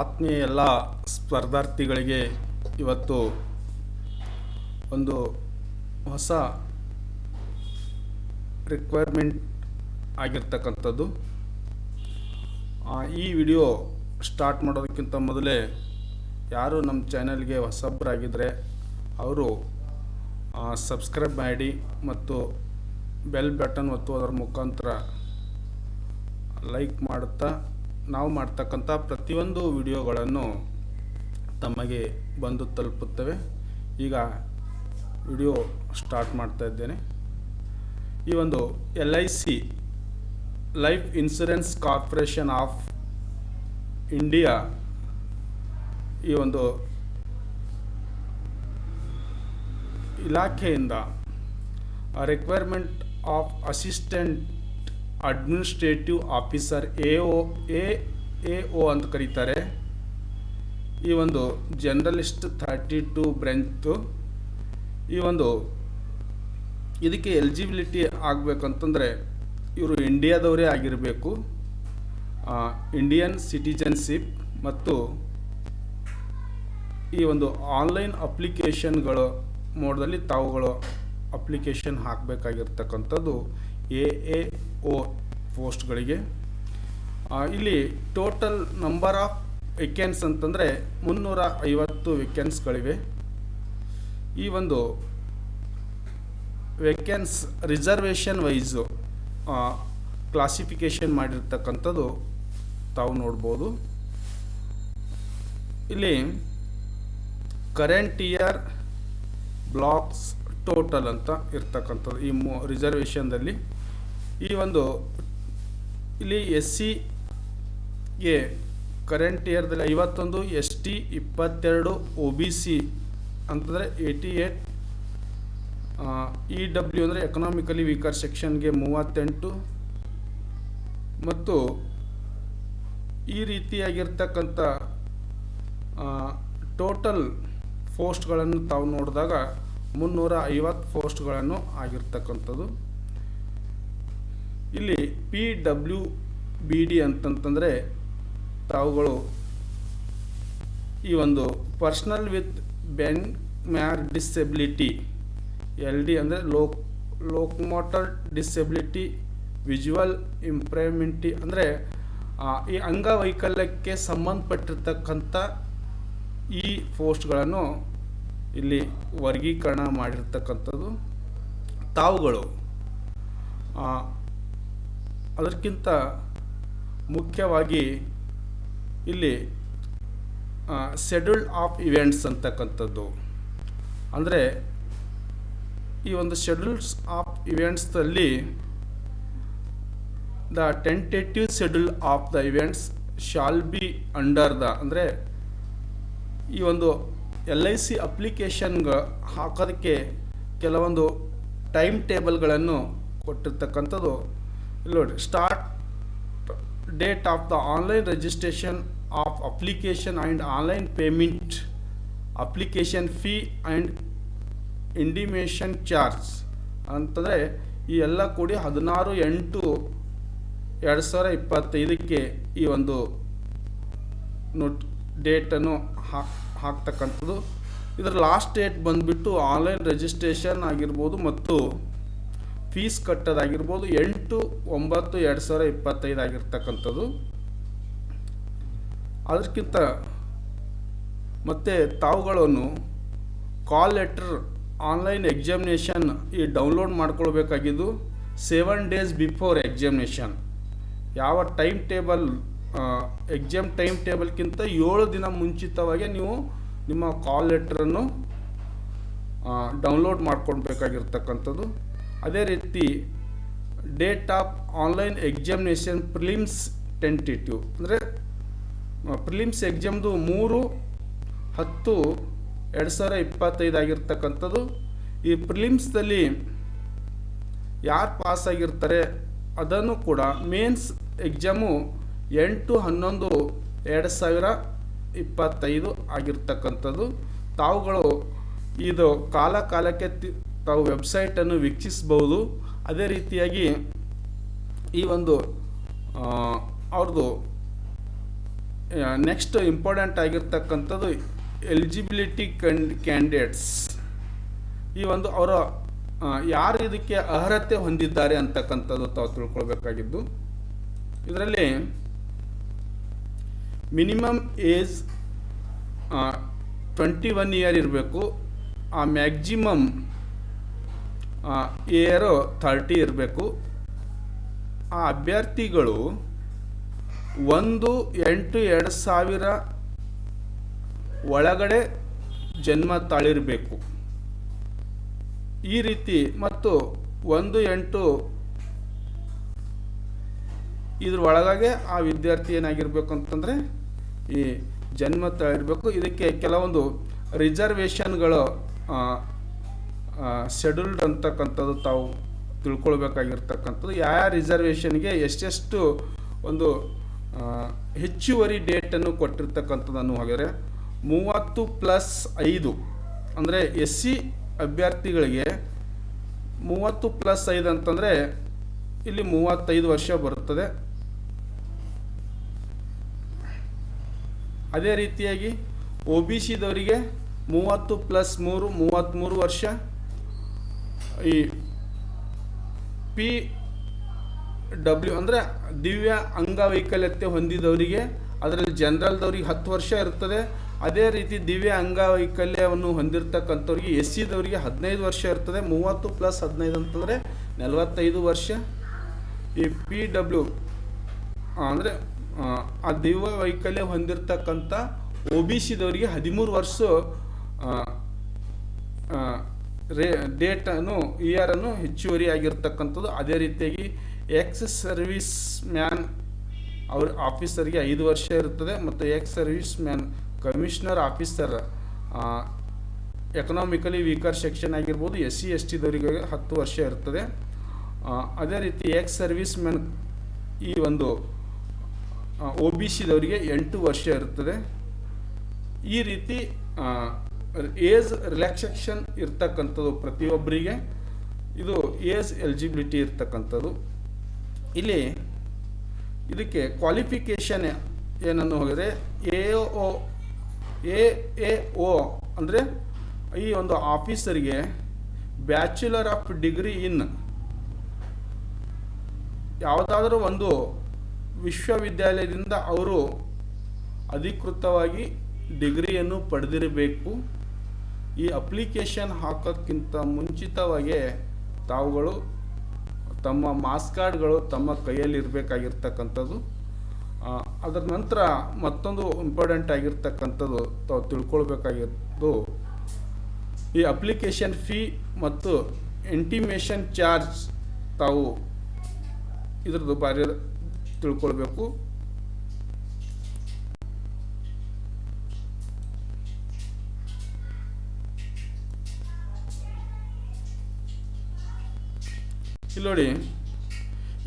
ಆತ್ಮೀಯ ಎಲ್ಲ ಸ್ಪರ್ಧಾರ್ಥಿಗಳಿಗೆ ಇವತ್ತು ಒಂದು ಹೊಸ ರಿಕ್ವೈರ್ಮೆಂಟ್ ಆಗಿರ್ತಕ್ಕಂಥದ್ದು. ಈ ವಿಡಿಯೋ ಸ್ಟಾರ್ಟ್ ಮಾಡೋದಕ್ಕಿಂತ ಮೊದಲೇ ಯಾರು ನಮ್ಮ ಚಾನಲ್ಗೆ ಹೊಸಬ್ರಾಗಿದ್ದರೆ ಅವರು ಸಬ್ಸ್ಕ್ರೈಬ್ ಮಾಡಿ ಮತ್ತು ಬೆಲ್ ಬಟನ್ ಒತ್ತುವುದರ ಮುಖಾಂತರ ಲೈಕ್ ಮಾಡುತ್ತಾ ನಾವು ಮಾಡ್ತಕ್ಕಂಥ ಪ್ರತಿಯೊಂದು ವಿಡಿಯೋಗಳನ್ನು ತಮಗೆ ಬಂದು ತಲುಪುತ್ತವೆ. ಈಗ ವಿಡಿಯೋ ಸ್ಟಾರ್ಟ್ ಮಾಡ್ತಾ ಇದ್ದೇನೆ. ಈ ಒಂದು L I C life insurance corporation of India ಈ ಒಂದು ಇಲಾಖೆಯಿಂದ requirement of assistant administrative officer A O A A O ಅಂತ ಕರೀತಾರೆ. ಈ ಒಂದು ಜರ್ನಲಿಸ್ಟ್ ಥರ್ಟಿ ಟು ಬ್ರ್ಯಾಂಚು ಈ ಒಂದು ಇದಕ್ಕೆ ಎಲಿಜಿಬಿಲಿಟಿ ಆಗಬೇಕಂತಂದರೆ ಇವರು ಇಂಡಿಯಾದವರೇ ಆಗಿರಬೇಕು. ಇಂಡಿಯನ್ ಸಿಟಿಜನ್ಶಿಪ್ ಮತ್ತು ಈ ಒಂದು ಆನ್ಲೈನ್ ಅಪ್ಲಿಕೇಶನ್ಗಳು ಮೋಡದಲ್ಲಿ ತಾವುಗಳು ಅಪ್ಲಿಕೇಶನ್ ಹಾಕಬೇಕಾಗಿರ್ತಕ್ಕಂಥದ್ದು ಎ ಎ ಒ ಪೋಸ್ಟ್ಗಳಿಗೆ. ಇಲ್ಲಿ ಟೋಟಲ್ ನಂಬರ್ ಆಫ್ ವೆಕೆನ್ಸ್ ಅಂತಂದರೆ ಮುನ್ನೂರ ಐವತ್ತು ವೆಕೆನ್ಸ್ಗಳಿವೆ. ಈ ಒಂದು ವೆಕೆನ್ಸ್ ರಿಸರ್ವೇಷನ್ ವೈಸು ಕ್ಲಾಸಿಫಿಕೇಷನ್ ಮಾಡಿರ್ತಕ್ಕಂಥದ್ದು ತಾವು ನೋಡ್ಬೋದು. ಇಲ್ಲಿ ಕರೆಂಟ್ ಇಯರ್ ಬ್ಲಾಕ್ಸ್ ಟೋಟಲ್ ಅಂತ ಇರ್ತಕ್ಕಂಥದ್ದು ಈ ಮೂ ರಿಸರ್ವೇಷನ್ದಲ್ಲಿ. ಈ ಒಂದು ಇಲ್ಲಿ ಎಸ್ ಸಿಗೆ ಕರೆಂಟ್ ಇಯರ್ದಲ್ಲಿ ಐವತ್ತೊಂದು ಎಸ್ ಟಿ ಇಪ್ಪತ್ತೆರಡು ಒ ಬಿ ಸಿ ಅಂತಂದರೆ ಏಯ್ಟಿ ಏಟ್ ಇ ಡಬ್ಲ್ಯೂ ಅಂದರೆ ಎಕನಾಮಿಕಲಿ ವೀಕರ್ ಸೆಕ್ಷನ್ಗೆ ಮೂವತ್ತೆಂಟು. ಮತ್ತು ಈ ರೀತಿಯಾಗಿರ್ತಕ್ಕಂಥ ಟೋಟಲ್ ಪೋಸ್ಟ್ಗಳನ್ನು ತಾವು ನೋಡಿದಾಗ ಮುನ್ನೂರ ಐವತ್ತು ಪೋಸ್ಟ್ಗಳನ್ನು ಆಗಿರ್ತಕ್ಕಂಥದ್ದು. ಇಲ್ಲಿ ಪಿ ಡಬ್ಲ್ಯೂ ಬಿ ಡಿ ಅಂತಂತಂದರೆ ತಾವುಗಳು ಈ ಒಂದು personal with benchmark disability L D ಅಂದರೆ ಲೋಕ್ ಲೋಕ್ಮೋಟರ್ ಡಿಸೆಬಿಲಿಟಿ ವಿಜುವಲ್ ಇಂಪ್ರೂವ್ಮೆಂಟಿ ಅಂದರೆ ಈ ಅಂಗವೈಕಲ್ಯಕ್ಕೆ ಸಂಬಂಧಪಟ್ಟಿರ್ತಕ್ಕಂಥ ಈ ಪೋಸ್ಟ್ಗಳನ್ನು ಇಲ್ಲಿ ವರ್ಗೀಕರಣ ಮಾಡಿರ್ತಕ್ಕಂಥದ್ದು ತಾವುಗಳು. ಅದಕ್ಕಿಂತ ಮುಖ್ಯವಾಗಿ ಇಲ್ಲಿ ಶೆಡ್ಯೂಲ್ಡ್ ಆಫ್ ಇವೆಂಟ್ಸ್ ಅಂತಕ್ಕಂಥದ್ದು. ಅಂದರೆ ಈ ಒಂದು schedules of ಇವೆಂಟ್ಸಲ್ಲಿ the tentative schedule of the events shall be under the ಅಂದರೆ ಈ ಒಂದು ಎಲ್ ಐ ಸಿ ಅಪ್ಲಿಕೇಶನ್ಗೆ ಹಾಕೋದಕ್ಕೆ ಕೆಲವೊಂದು ಟೈಮ್ ಟೇಬಲ್ಗಳನ್ನು ಕೊಟ್ಟಿರ್ತಕ್ಕಂಥದ್ದು. ಇಲ್ಲಿ start date of the online registration of application and online payment application fee and intimation charge ಅಂತಂದರೆ ಈ ಎಲ್ಲ ಕೂಡಿ ಹದಿನಾರು, ಎಂಟು, ಎರಡು ಸಾವಿರ ಇಪ್ಪತ್ತೈದಕ್ಕೆ ಈ ಒಂದು ನೋಟ್ ಡೇಟನ್ನು ಹಾಕ್ ಹಾಕ್ತಕ್ಕಂಥದ್ದು. ಇದರ ಲಾಸ್ಟ್ ಡೇಟ್ ಬಂದುಬಿಟ್ಟು ಆನ್ಲೈನ್ ರಿಜಿಸ್ಟ್ರೇಷನ್ ಆಗಿರ್ಬೋದು ಮತ್ತು ಫೀಸ್ ಕಟ್ಟೋದಾಗಿರ್ಬೋದು ಎಂಟು, ಒಂಬತ್ತು, ಎರಡು ಸಾವಿರ ಇಪ್ಪತ್ತೈದು ಆಗಿರ್ತಕ್ಕಂಥದ್ದು. ಅದಕ್ಕಿಂತ ಮತ್ತು ತಾವುಗಳನ್ನು ಕಾಲ್ ಲೆಟರ್ ಆನ್ಲೈನ್ ಎಕ್ಸಾಮಿನೇಷನ್ ಈ ಡೌನ್ಲೋಡ್ ಮಾಡ್ಕೊಳ್ಬೇಕಾಗಿದ್ದು ಸೆವೆನ್ ಡೇಸ್ ಬಿಫೋರ್ ಎಕ್ಸಾಮಿನೇಷನ್ ಯಾವ ಟೈಮ್ ಟೇಬಲ್ ಎಕ್ಸಾಮ್ ಟೈಮ್ ಟೇಬಲ್ಗಿಂತ ಏಳು ದಿನ ಮುಂಚಿತವಾಗಿ ನೀವು ನಿಮ್ಮ ಕಾಲ್ ಲೆಟ್ರನ್ನು ಡೌನ್ಲೋಡ್ ಮಾಡ್ಕೊಳ್ಬೇಕಾಗಿರ್ತಕ್ಕಂಥದ್ದು. ಅದೇ ರೀತಿ date of online examination prelims tentative ಅಂದರೆ ಪ್ರಿಲಿಮ್ಸ್ ಎಕ್ಸಾಮ್ದು ಮೂರು, ಹತ್ತು, ಎರಡು ಸಾವಿರ ಇಪ್ಪತ್ತೈದು ಆಗಿರ್ತಕ್ಕಂಥದ್ದು. ಈ ಪ್ರಿಲಿಮ್ಸ್ದಲ್ಲಿ ಯಾರು ಪಾಸ್ ಆಗಿರ್ತಾರೆ, ಅದನ್ನು ಕೂಡ ಮೇನ್ಸ್ ಎಕ್ಸಾಮು ಎಂಟು, ಹನ್ನೊಂದು, ಎರಡು ಸಾವಿರ ಇಪ್ಪತ್ತೈದು ಆಗಿರ್ತಕ್ಕಂಥದ್ದು. ತಾವುಗಳು ಇದು ಕಾಲ ಕಾಲಕ್ಕೆ ತಿ- ತಾವು ವೆಬ್ಸೈಟನ್ನು ವೀಕ್ಷಿಸಬಹುದು. ಅದೇ ರೀತಿಯಾಗಿ ಈ ಒಂದು ಅವ್ರದ್ದು ನೆಕ್ಸ್ಟ್ ಇಂಪಾರ್ಟೆಂಟ್ ಆಗಿರ್ತಕ್ಕಂಥದ್ದು ಎಲಿಜಿಬಿಲಿಟಿ ಕಂಡ್ ಕ್ಯಾಂಡಿಡೇಟ್ಸ್ ಈ ಒಂದು ಅವರ ಯಾರು ಇದಕ್ಕೆ ಅರ್ಹತೆ ಹೊಂದಿದ್ದಾರೆ ಅಂತಕ್ಕಂಥದ್ದು ತಾವು ತಿಳ್ಕೊಳ್ಬೇಕಾಗಿದ್ದು. ಇದರಲ್ಲಿ minimum age twenty one year ಇರಬೇಕು. ಆ ಮ್ಯಾಕ್ಸಿಮಮ್ ಇಯರು ಥರ್ಟಿ ಇರಬೇಕು. ಆ ಅಭ್ಯರ್ಥಿಗಳು ಒಂದು ಎಂಟು ಎರಡು ಸಾವಿರ ಒಳಗಡೆ ಜನ್ಮ ತಾಳಿರಬೇಕು. ಈ ರೀತಿ ಮತ್ತು ಒಂದು ಎಂಟು ಇದ್ರ ಒಳಗಾಗೆ ಆ ವಿದ್ಯಾರ್ಥಿ ಏನಾಗಿರ್ಬೇಕು ಅಂತಂದರೆ ಈ ಜನ್ಮ ತಾಳಿರಬೇಕು. ಇದಕ್ಕೆ ಕೆಲವೊಂದು ರಿಸರ್ವೇಷನ್ಗಳು ಶೆಡ್ಯೂಲ್ಡ್ ಅಂತಕ್ಕಂಥದ್ದು ತಾವು ತಿಳ್ಕೊಳ್ಬೇಕಾಗಿರ್ತಕ್ಕಂಥದ್ದು. ಯಾವ ರಿಸರ್ವೇಷನ್ಗೆ ಎಷ್ಟೆಷ್ಟು ಒಂದು ಹೆಚ್ಚುವರಿ ಡೇಟನ್ನು ಕೊಟ್ಟಿರ್ತಕ್ಕಂಥದ್ದನ್ನು ಹಾಗಾದರೆ, ಮೂವತ್ತು ಪ್ಲಸ್ ಐದು ಅಂದರೆ ಎಸ್ ಸಿ ಅಭ್ಯರ್ಥಿಗಳಿಗೆ ಮೂವತ್ತು ಪ್ಲಸ್ ಐದು ಅಂತಂದರೆ ಇಲ್ಲಿ ಮೂವತ್ತೈದು ವರ್ಷ ಬರುತ್ತದೆ. ಅದೇ ರೀತಿಯಾಗಿ ಒ ಬಿ ಸಿದವರಿಗೆ ಮೂವತ್ತು ಪ್ಲಸ್ ಮೂರು ಮೂವತ್ತ್ಮೂರು ವರ್ಷ. ಈ ಪಿ ಡಬ್ಲ್ಯೂ ಅಂದರೆ ದಿವ್ಯ ಅಂಗವೈಕಲ್ಯತೆ ಹೊಂದಿದವರಿಗೆ ಅದರಲ್ಲಿ ಜನರಲ್ದವ್ರಿಗೆ ಹತ್ತು ವರ್ಷ ಇರ್ತದೆ. ಅದೇ ರೀತಿ ದಿವ್ಯ ಅಂಗವೈಕಲ್ಯವನ್ನು ಹೊಂದಿರತಕ್ಕಂಥವ್ರಿಗೆ ಎಸ್ ಸಿದವರಿಗೆ ಹದಿನೈದು ವರ್ಷ ಇರ್ತದೆ. ಮೂವತ್ತು ಪ್ಲಸ್ ಹದಿನೈದು ಅಂತಂದರೆ ನಲವತ್ತೈದು ವರ್ಷ. ಈ ಪಿ ಡಬ್ಲ್ಯೂ ಅಂದರೆ, ಆ ದಿವ್ಯ ವೈಕಲ್ಯ ಹೊಂದಿರತಕ್ಕಂಥ ಒ ಬಿ ಸಿದವರಿಗೆ ಹದಿಮೂರು ವರ್ಷ ರೇ ಡೇಟನ್ನು ಇಯರನ್ನು ಹೆಚ್ಚುವರಿ ಆಗಿರ್ತಕ್ಕಂಥದ್ದು. ಅದೇ ರೀತಿಯಾಗಿ ಎಕ್ಸ್ ಸರ್ವಿಸ್ ಮ್ಯಾನ್ ಅವ್ರ ಆಫೀಸರ್ಗೆ ಐದು ವರ್ಷ ಇರುತ್ತದೆ ಮತ್ತು ex service man commissioner officer economically weaker section ಆಗಿರ್ಬೋದು. ಎಸ್ ಸಿ ಎಸ್ ಟಿದವರಿಗೆ ಹತ್ತು ವರ್ಷ ಇರ್ತದೆ. ಅದೇ ರೀತಿ ಎಕ್ಸ್ ಸರ್ವಿಸ್ ಮ್ಯಾನ್ ಈ ಒಂದು ಒ ಬಿ ಸಿದವರಿಗೆ ಎಂಟು ವರ್ಷ ಇರ್ತದೆ. ಈ ರೀತಿ ಏಜ್ ರಿಲ್ಯಾಕ್ಸೇಷನ್ ಇರ್ತಕ್ಕಂಥದ್ದು ಪ್ರತಿಯೊಬ್ಬರಿಗೆ. ಇದು ಏಜ್ ಎಲಿಜಿಬಿಲಿಟಿ ಇರ್ತಕ್ಕಂಥದ್ದು. ಇಲ್ಲಿ ಇದಕ್ಕೆ ಕ್ವಾಲಿಫಿಕೇಷನ್ ಏನನ್ನು ಹೋದರೆ A O A A O ಅಂದರೆ ಈ ಒಂದು ಆಫೀಸರಿಗೆ ಬ್ಯಾಚುಲರ್ ಆಫ್ ಡಿಗ್ರಿ ಇನ್ ಯಾವುದಾದ್ರೂ ಒಂದು ವಿಶ್ವವಿದ್ಯಾಲಯದಿಂದ ಅವರು ಅಧಿಕೃತವಾಗಿ ಡಿಗ್ರಿಯನ್ನು ಪಡೆದಿರಬೇಕು. ಈ ಅಪ್ಲಿಕೇಶನ್ ಹಾಕೋಕ್ಕಿಂತ ಮುಂಚಿತವಾಗಿ ತಾವುಗಳು ತಮ್ಮ ಮಾಸ್ ಕಾರ್ಡ್ಗಳು ತಮ್ಮ ಕೈಯಲ್ಲಿ ಇರಬೇಕಾಗಿರ್ತಕ್ಕಂಥದ್ದು. ಅದರ ನಂತರ ಮತ್ತೊಂದು ಇಂಪಾರ್ಟೆಂಟ್ ಆಗಿರ್ತಕ್ಕಂಥದ್ದು ತಾವು ತಿಳ್ಕೊಳ್ಬೇಕಾಗಿದ್ದು, ಈ ಅಪ್ಲಿಕೇಶನ್ ಫೀ ಮತ್ತು ಎಂಟಿಮೇಷನ್ ಚಾರ್ಜ್ ತಾವು ಇದ್ರದ್ದು ಬಾರಿ ತಿಳ್ಕೊಳ್ಬೇಕು. ಇಲ್ಲಿ ನೋಡಿ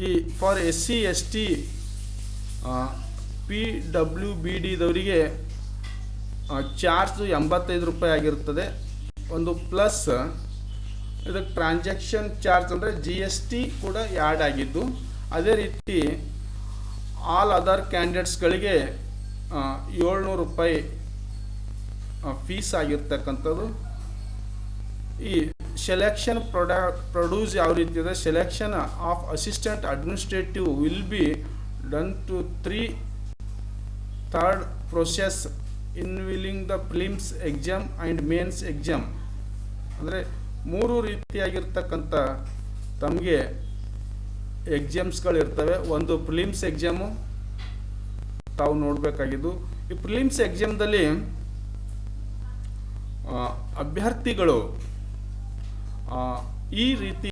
ಈ for S C S T P W B ಡಿದವರಿಗೆ charge ಎಂಬತ್ತೈದು ರೂಪಾಯಿ ಆಗಿರ್ತದೆ ಒಂದು ಪ್ಲಸ್, ಇದಕ್ಕೆ ಟ್ರಾನ್ಸಾಕ್ಷನ್ ಚಾರ್ಜ್ ಅಂದರೆ ಜಿ ಎಸ್ ಟಿ ಕೂಡ ಆ್ಯಡ್ ಆಗಿದ್ದು, ಅದೇ ರೀತಿ ಆಲ್ ಅದರ್ ಕ್ಯಾಂಡಿಡೇಟ್ಸ್ಗಳಿಗೆ ಏಳ್ನೂರು ರೂಪಾಯಿ ಫೀಸ್ ಆಗಿರ್ತಕ್ಕಂಥದ್ದು. ಈ ಸೆಲೆಕ್ಷನ್ ಪ್ರೊಡಾ ಪ್ರೊಡ್ಯೂಸ್ ಯಾವ ರೀತಿ ಇದೆ? Selection of assistant administrative will be done to three third process involving the prelims exam and mains exam ಅಂದರೆ ಮೂರು ರೀತಿಯಾಗಿರ್ತಕ್ಕಂಥ ತಮಗೆ ಎಕ್ಸಾಮ್ಸ್ಗಳಿರ್ತವೆ ಒಂದು ಪ್ರಿಲಿಮ್ಸ್ ಎಕ್ಸಾಮು ತಾವು ನೋಡಬೇಕಾಗಿದ್ದು. ಈ ಪ್ರಿಲಿಮ್ಸ್ ಎಕ್ಸಾಮ್ದಲ್ಲಿ ಅಭ್ಯರ್ಥಿಗಳು ಈ ರೀತಿ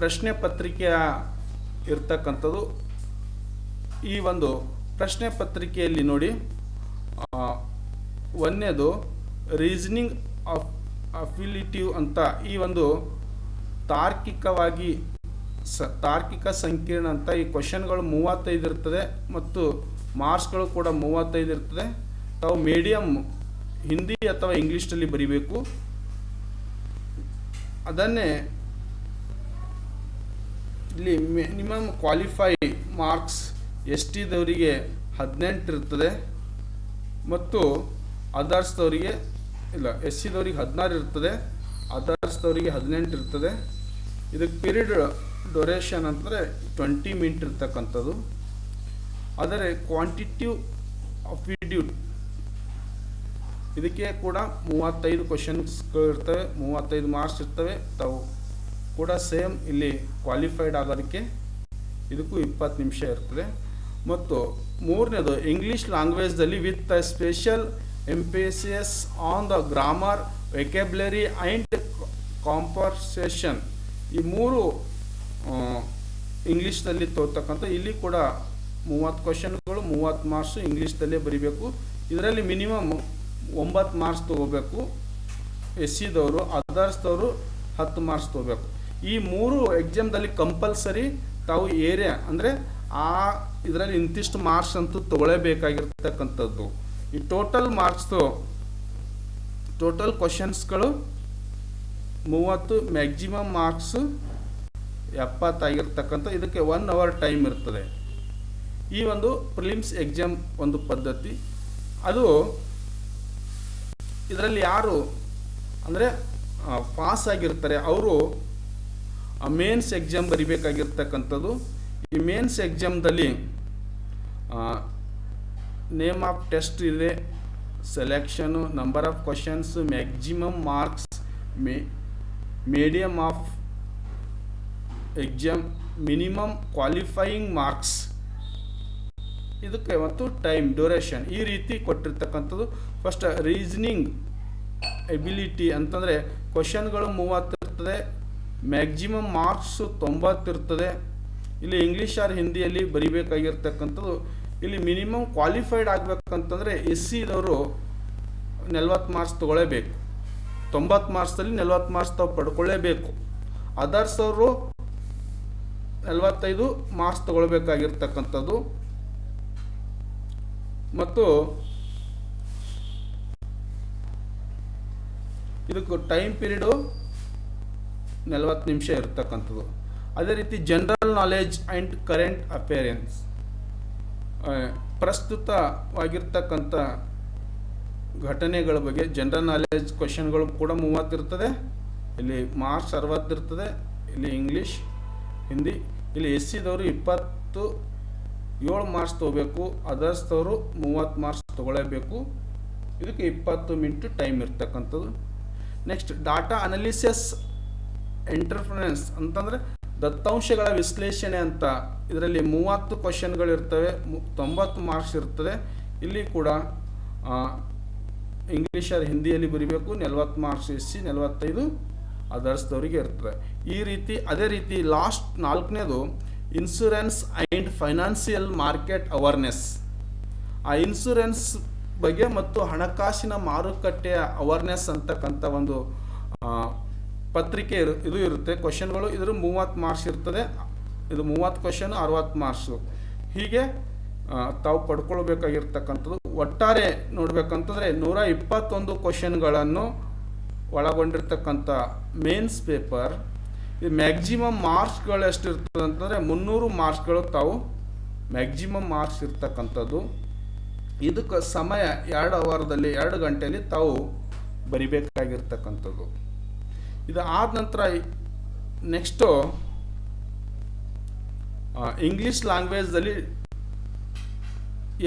ಪ್ರಶ್ನೆ ಪತ್ರಿಕೆಯ ಇರ್ತಕ್ಕಂಥದ್ದು, ಈ ಒಂದು ಪ್ರಶ್ನೆ ಪತ್ರಿಕೆಯಲ್ಲಿ ನೋಡಿ ಒಂದನೇದು ರೀಸನಿಂಗ್ ಆಫ್ ಅಫಿಲಿಟಿವ್ ಅಂತ ಈ ಒಂದು ತಾರ್ಕಿಕವಾಗಿ ಸ, ತಾರ್ಕಿಕ ಸಂಕೀರ್ಣ ಅಂತ ಈ ಕ್ವಶನ್ಗಳು ಮೂವತ್ತೈದು ಇರ್ತದೆ ಮತ್ತು ಮಾರ್ಕ್ಸ್ಗಳು ಕೂಡ ಮೂವತ್ತೈದು ಇರ್ತದೆ. ತಾವು ಮೀಡಿಯಮ್ ಹಿಂದಿ ಅಥವಾ ಇಂಗ್ಲೀಷ್ನಲ್ಲಿ ಬರಿಬೇಕು. ಅದನ್ನೇ ಇಲ್ಲಿ ಮಿನಿಮಮ್ ಕ್ವಾಲಿಫೈ ಮಾರ್ಕ್ಸ್ ಎಸ್ ಟಿದವರಿಗೆ ಹದಿನೆಂಟು ಇರ್ತದೆ ಮತ್ತು ಅದರ್ಸ್ದವರಿಗೆ ಇಲ್ಲ ಎಸ್ ಸಿದವರಿಗೆ ಹದಿನಾರು ಇರ್ತದೆ ಅದರ್ಸ್ದವರಿಗೆ ಹದಿನೆಂಟು ಇರ್ತದೆ ಇದಕ್ಕೆ ಪೀರಿಯಡ್ ಡೊರೇಷನ್ ಅಂದರೆ ಟ್ವೆಂಟಿ ಮಿನಿಟ್ ಇರ್ತಕ್ಕಂಥದ್ದು. ಆದರೆ ಕ್ವಾಂಟಿಟಿವ್ ಅಫಿಡ್ಯೂಟ್ ಇದಕ್ಕೆ ಕೂಡ ಮೂವತ್ತೈದು ಇರ್ತವೆ, ಮೂವತ್ತೈದು ಮಾರ್ಕ್ಸ್ ಇರ್ತವೆ. ತಾವು ಕೂಡ ಸೇಮ್ ಇಲ್ಲಿ ಕ್ವಾಲಿಫೈಡ್ ಆಗೋದಕ್ಕೆ ಇದಕ್ಕೂ ಇಪ್ಪತ್ತು ನಿಮಿಷ ಇರ್ತದೆ. ಮತ್ತು ಮೂರನೇದು English ಲ್ಯಾಂಗ್ವೇಜ್ದಲ್ಲಿ with a special emphasis on the grammar vocabulary and comprehension ಈ ಮೂರು ಇಂಗ್ಲೀಷ್ನಲ್ಲಿ ತೋರ್ತಕ್ಕಂಥ ಇಲ್ಲಿ ಕೂಡ ಮೂವತ್ತು ಕ್ವಶನ್ಗಳು ಮೂವತ್ತು ಮಾರ್ಕ್ಸು ಇಂಗ್ಲೀಷ್ದಲ್ಲೇ ಬರೀಬೇಕು. ಇದರಲ್ಲಿ ಮಿನಿಮಮ್ ಒಂಬತ್ತು ಮಾರ್ಕ್ಸ್ ತೊಗೋಬೇಕು ಎಸ್ ಸಿದವರು ಅದರ್ಸ್ದವರು ಹತ್ತು ಮಾರ್ಕ್ಸ್ ತೊಗೋಬೇಕು. ಈ ಮೂರು ಎಕ್ಸಾಮ್ದಲ್ಲಿ ಕಂಪಲ್ಸರಿ ತಾವು ಏರಿಯಾ ಅಂದರೆ ಆ ಇದರಲ್ಲಿ ಇಂತಿಷ್ಟು ಮಾರ್ಕ್ಸ್ ಅಂತೂ ತೊಗೊಳ್ಳೇಬೇಕಾಗಿರ್ತಕ್ಕಂಥದ್ದು. ಈ ಟೋಟಲ್ ಮಾರ್ಕ್ಸ್ದು ಟೋಟಲ್ ಕ್ವಶನ್ಸ್ಗಳು ಮೂವತ್ತು ಮ್ಯಾಕ್ಸಿಮಮ್ ಮಾರ್ಕ್ಸು ಎಪ್ಪತ್ತಾಗಿರ್ತಕ್ಕಂಥ, ಇದಕ್ಕೆ ಒನ್ ಅವರ್ ಟೈಮ್ ಇರ್ತದೆ. ಈ ಒಂದು ಪ್ರಿಲಿಮ್ಸ್ ಎಕ್ಸಾಮ್ ಒಂದು ಪದ್ಧತಿ. ಅದು ಇದರಲ್ಲಿ ಯಾರು? ಅಂದರೆ ಪಾಸ್ ಆಗಿರ್ತಾರೆ. ಅವರು ಮೇನ್ಸ್ ಎಕ್ಸಾಮ್ ಬರಿಬೇಕಾಗಿರ್ತಕ್ಕಂಥದ್ದು. ಈ ಮೇನ್ಸ್ ಎಕ್ಸಾಮ್ದಲ್ಲಿ ನೇಮ್ ಆಫ್ ಟೆಸ್ಟ್ ಇದೆ selection number of questions maximum marks may medium of exam minimum qualifying marks ಇದಕ್ಕೆ ಮತ್ತು ಟೈಮ್ ಡ್ಯೂರೇಷನ್ ಈ ರೀತಿ ಕೊಟ್ಟಿರ್ತಕ್ಕಂಥದ್ದು. ಫಸ್ಟ್ ರೀಸನಿಂಗ್ ಎಬಿಲಿಟಿ ಅಂತಂದರೆ ಕ್ವಶನ್ಗಳು ಮೂವತ್ತಿರ್ತದೆ ಮ್ಯಾಕ್ಸಿಮಮ್ ಮಾರ್ಕ್ಸು ತೊಂಬತ್ತಿರ್ತದೆ. ಇಲ್ಲಿ ಇಂಗ್ಲೀಷ್ ಆರ್ ಹಿಂದಿಯಲ್ಲಿ ಬರಿಬೇಕಾಗಿರ್ತಕ್ಕಂಥದ್ದು. ಇಲ್ಲಿ ಮಿನಿಮಮ್ ಕ್ವಾಲಿಫೈಡ್ ಆಗಬೇಕಂತಂದರೆ ಎಸ್ ಸಿದವರು ನಲ್ವತ್ತು ಮಾರ್ಕ್ಸ್ ತೊಗೊಳ್ಳೇಬೇಕು. ತೊಂಬತ್ತು ಮಾರ್ಕ್ಸಲ್ಲಿ ನಲ್ವತ್ತು ಮಾರ್ಕ್ಸ್ ತಾವು ಪಡ್ಕೊಳ್ಳೇಬೇಕು. ಅದರ್ಸ್ ಅವರು ನಲ್ವತ್ತೈದು ಮಾರ್ಕ್ಸ್ ತೊಗೊಳ್ಬೇಕಾಗಿರ್ತಕ್ಕಂಥದ್ದು. ಮತ್ತು ಇದಕ್ಕೆ ಟೈಮ್ ಪೀರಿಯಡು ನಲವತ್ತು ನಿಮಿಷ ಇರತಕ್ಕಂಥದ್ದು. ಅದೇ ರೀತಿ general knowledge and current affairs ಪ್ರಸ್ತುತವಾಗಿರ್ತಕ್ಕಂಥ ಘಟನೆಗಳ ಬಗ್ಗೆ ಜನರಲ್ ನಾಲೆಜ್ ಕ್ವಶನ್ಗಳು ಕೂಡ ಮೂವತ್ತಿರ್ತದೆ ಇಲ್ಲಿ ಮಾರ್ಕ್ಸ್ ಅರವತ್ತಿರ್ತದೆ ಇಲ್ಲಿ ಇಂಗ್ಲೀಷ್ ಹಿಂದಿ ಇಲ್ಲಿ ಎಸ್ ಸಿದವರು ಇಪ್ಪತ್ತು, ಏಳು ಮಾರ್ಕ್ಸ್ ತೊಗೋಬೇಕು. ಅದರ್ಸ್ದವರು ಮೂವತ್ತು ಮಾರ್ಕ್ಸ್ ತೊಗೊಳ್ಳೇಬೇಕು. ಇದಕ್ಕೆ ಇಪ್ಪತ್ತು ಮಿನಿಟ್ ಟೈಮ್ ಇರ್ತಕ್ಕಂಥದ್ದು. ನೆಕ್ಸ್ಟ್ ಡಾಟಾ ಅನಾಲಿಸಿಸ್ ಎಂಟರ್ಫರೆನ್ಸ್ ಅಂತಂದರೆ ದತ್ತಾಂಶಗಳ ವಿಶ್ಲೇಷಣೆ ಅಂತ. ಇದರಲ್ಲಿ ಮೂವತ್ತು ಕ್ವಶನ್ಗಳಿರ್ತವೆ ತೊಂಬತ್ತು ಮಾರ್ಕ್ಸ್ ಇರ್ತದೆ. ಇಲ್ಲಿ ಕೂಡ ಇಂಗ್ಲೀಷರ್ ಹಿಂದಿಯಲ್ಲಿ ಬರಿಬೇಕು, ನಲ್ವತ್ತು ಮಾರ್ಕ್ಸ್ ಎಸ್ ಸಿ ನಲವತ್ತೈದು ಅದರ್ಸ್ದವರಿಗೆ ಇರ್ತದೆ. ಈ ರೀತಿ, ಅದೇ ರೀತಿ ಲಾಸ್ಟ್ ನಾಲ್ಕನೇದು insurance and financial market awareness ಆ ಇನ್ಶೂರೆನ್ಸ್ ಬಗ್ಗೆ ಮತ್ತು ಹಣಕಾಸಿನ ಮಾರುಕಟ್ಟೆಯ ಅವೇರ್ನೆಸ್ ಅಂತಕ್ಕಂಥ ಒಂದು ಪತ್ರಿಕೆ ಇರು, ಇದು ಇರುತ್ತೆ. ಕ್ವಶನ್ಗಳು ಇದ್ರ ಮೂವತ್ತು ಮಾರ್ಕ್ಸ್ ಇರ್ತದೆ. ಇದು ಮೂವತ್ತು ಕ್ವಶನ್ ಅರವತ್ತು ಮಾರ್ಕ್ಸು ಹೀಗೆ ತಾವು ಪಡ್ಕೊಳ್ಬೇಕಾಗಿರ್ತಕ್ಕಂಥದ್ದು. ಒಟ್ಟಾರೆ ನೋಡಬೇಕಂತಂದರೆ ನೂರ ಇಪ್ಪತ್ತೊಂದು ಕ್ವಶನ್ಗಳನ್ನು ಒಳಗೊಂಡಿರ್ತಕ್ಕಂಥ ಮೇನ್ಸ್ ಪೇಪರ್ ಇದು ಮ್ಯಾಕ್ಸಿಮಮ್ ಮಾರ್ಕ್ಸ್ಗಳು ಎಷ್ಟಿರ್ತದೆ ಅಂತಂದರೆ ಮುನ್ನೂರು ಮಾರ್ಕ್ಸ್ಗಳು ತಾವು ಮ್ಯಾಕ್ಸಿಮಮ್ ಮಾರ್ಕ್ಸ್ ಇರ್ತಕ್ಕಂಥದ್ದು. ಇದಕ್ಕೆ ಸಮಯ ಎರಡು ಅವರ್ದಲ್ಲಿ ಎರಡು ಗಂಟೆಯಲ್ಲಿ ತಾವು ಬರಿಬೇಕಾಗಿರ್ತಕ್ಕಂಥದ್ದು. ಇದು ಆದ ನಂತರ ನೆಕ್ಸ್ಟು ಇಂಗ್ಲೀಷ್ ಲ್ಯಾಂಗ್ವೇಜಲ್ಲಿ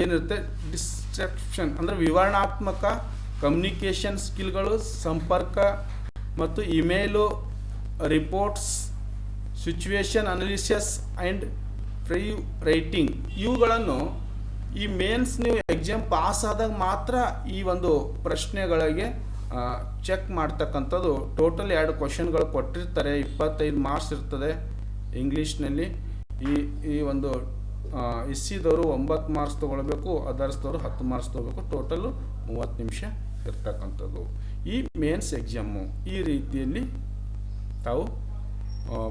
ಏನಿರುತ್ತೆ? ಡಿಸ್ಕ್ರಿಪ್ಷನ್ ಅಂದರೆ ವಿವರಣಾತ್ಮಕ ಕಮ್ಯುನಿಕೇಷನ್ ಸ್ಕಿಲ್ಗಳು ಸಂಪರ್ಕ ಮತ್ತು email reports situation analysis and free writing ಇವುಗಳನ್ನು ಈ ಮೇನ್ಸ್ ನೀವು ಎಕ್ಸಾಮ್ ಪಾಸ್ ಆದಾಗ ಮಾತ್ರ ಈ ಒಂದು ಪ್ರಶ್ನೆಗಳಿಗೆ ಚೆಕ್ ಮಾಡ್ತಕ್ಕಂಥದ್ದು. ಟೋಟಲ್ ಎರಡು ಕ್ವಶನ್ಗಳು ಕೊಟ್ಟಿರ್ತಾರೆ. ಇಪ್ಪತ್ತೈದು ಮಾರ್ಕ್ಸ್ ಇರ್ತದೆ ಇಂಗ್ಲೀಷ್ನಲ್ಲಿ ಈ ಈ ಒಂದು ಎಸ್ ಸಿದವರು ಒಂಬತ್ತು ಮಾರ್ಕ್ಸ್ ತೊಗೊಳ್ಬೇಕು ಅದರ್ಸ್ದವರು ಹತ್ತು ಮಾರ್ಕ್ಸ್ ತೊಗೋಬೇಕು ಟೋಟಲು ಮೂವತ್ತು ನಿಮಿಷ ಇರ್ತಕ್ಕಂಥದ್ದು. ಈ ಮೇನ್ಸ್ ಎಕ್ಸಾಮು ಈ ರೀತಿಯಲ್ಲಿ ತಾವು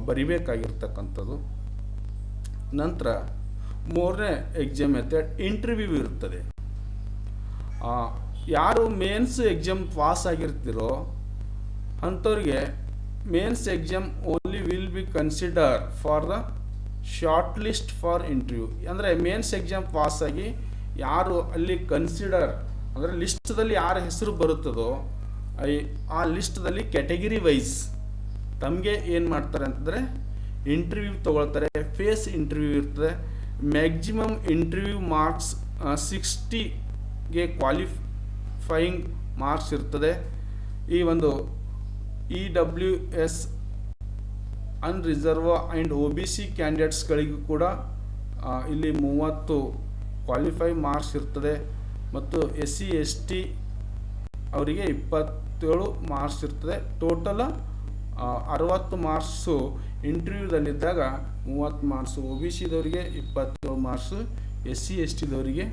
ಬರಿಬೇಕಾಗಿರ್ತಕ್ಕಂಥದ್ದು. ನಂತರ ಮೂರನೇ ಎಕ್ಸಾಮ್ ಮೆಥಡ್ ಇಂಟರ್ವ್ಯೂ ಇರುತ್ತದೆ. ಯಾರು ಮೇನ್ಸ್ ಎಕ್ಸಾಮ್ ಪಾಸ್ ಆಗಿರ್ತೀರೋ ಅಂಥವ್ರಿಗೆ mains exam only will be consider for the short list for interview ಅಂದರೆ ಮೇನ್ಸ್ ಎಕ್ಸಾಮ್ ಪಾಸ್ ಆಗಿ ಯಾರು ಅಲ್ಲಿ ಕನ್ಸಿಡರ್ ಅಂದರೆ ಲಿಸ್ಟ್ದಲ್ಲಿ ಯಾರ ಹೆಸರು ಬರುತ್ತದೋ ಐ- ಆ ಲಿಸ್ಟ್ದಲ್ಲಿ ಕ್ಯಾಟಗಿರಿ ವೈಸ್ ತಮಗೆ ಏನು ಮಾಡ್ತಾರೆ ಅಂತಂದರೆ ಇಂಟರ್ವ್ಯೂ ತೊಗೊಳ್ತಾರೆ ಫೇಸ್ ಇಂಟರ್ವ್ಯೂ ಇರ್ತದೆ. ಮ್ಯಾಕ್ಸಿಮಮ್ ಇಂಟರ್ವ್ಯೂ ಮಾರ್ಕ್ಸ್ ಸಿಕ್ಸ್ಟಿಗೆ ಕ್ವಾಲಿಫೈಯಿಂಗ್ ಮಾರ್ಕ್ಸ್ ಇರ್ತದೆ. ಈ ಒಂದು E W S unreserve and O B C ಕ್ಯಾಂಡಿಡೇಟ್ಸ್ಗಳಿಗೂ ಕೂಡ ಇಲ್ಲಿ ಮೂವತ್ತು ಕ್ವಾಲಿಫೈ ಮಾರ್ಕ್ಸ್ ಇರ್ತದೆ. ಮತ್ತು ಎಸ್ ಸಿ ಎಸ್ ಟಿ ಅವರಿಗೆ ಇಪ್ಪತ್ತೇಳು ಮಾರ್ಕ್ಸ್ ಇರ್ತದೆ. ಟೋಟಲ್ ಅರವತ್ತು ಮಾರ್ಕ್ಸು ಇಂಟರ್ವ್ಯೂದಲ್ಲಿದ್ದಾಗ ಮೂವತ್ತು ಮಾರ್ಕ್ಸು ಒ ಬಿ ಸಿದವರಿಗೆ ಇಪ್ಪತ್ತೇಳು ಮಾರ್ಕ್ಸು ಎಸ್ ಸಿ, ಎಸ್ ಟಿದವರಿಗೆ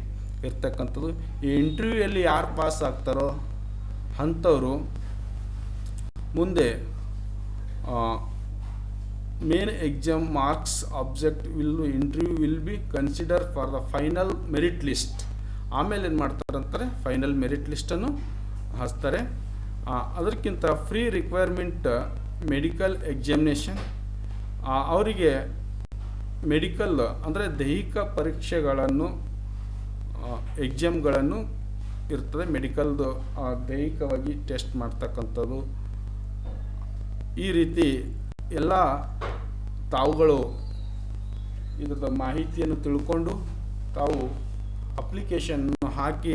ಇರ್ತಕ್ಕಂಥದ್ದು. ಈ ಇಂಟರ್ವ್ಯೂಯಲ್ಲಿ ಯಾರು ಪಾಸ್ ಆಗ್ತಾರೋ ಅಂಥವರು ಮುಂದೆ main exam marks object will, interview will be consider for the final merit list. ಆಮೇಲೆ ಏನು ಮಾಡ್ತಾರೆ ಅಂತಾರೆ, ಫೈನಲ್ ಮೆರಿಟ್ ಲಿಸ್ಟನ್ನು ಹಚ್ತಾರೆ ಅದಕ್ಕಿಂತ ಫ್ರೀ ರಿಕ್ವೈರ್ಮೆಂಟ್ ಮೆಡಿಕಲ್ ಎಕ್ಸಾಮಿನೇಷನ್ ಅವರಿಗೆ ಮೆಡಿಕಲ್ ಅಂದರೆ ದೈಹಿಕ ಪರೀಕ್ಷೆಗಳನ್ನು ಎಕ್ಸಾಮ್ಗಳನ್ನು ಇರ್ತದೆ. ಮೆಡಿಕಲ್ದು ದೈಹಿಕವಾಗಿ ಟೆಸ್ಟ್ ಮಾಡ್ತಕ್ಕಂಥದ್ದು. ಈ ರೀತಿ ಎಲ್ಲ ತಾವುಗಳು ಇದರ ಮಾಹಿತಿಯನ್ನು ತಿಳ್ಕೊಂಡು ತಾವು ಅಪ್ಲಿಕೇಶನ್ ಹಾಕಿ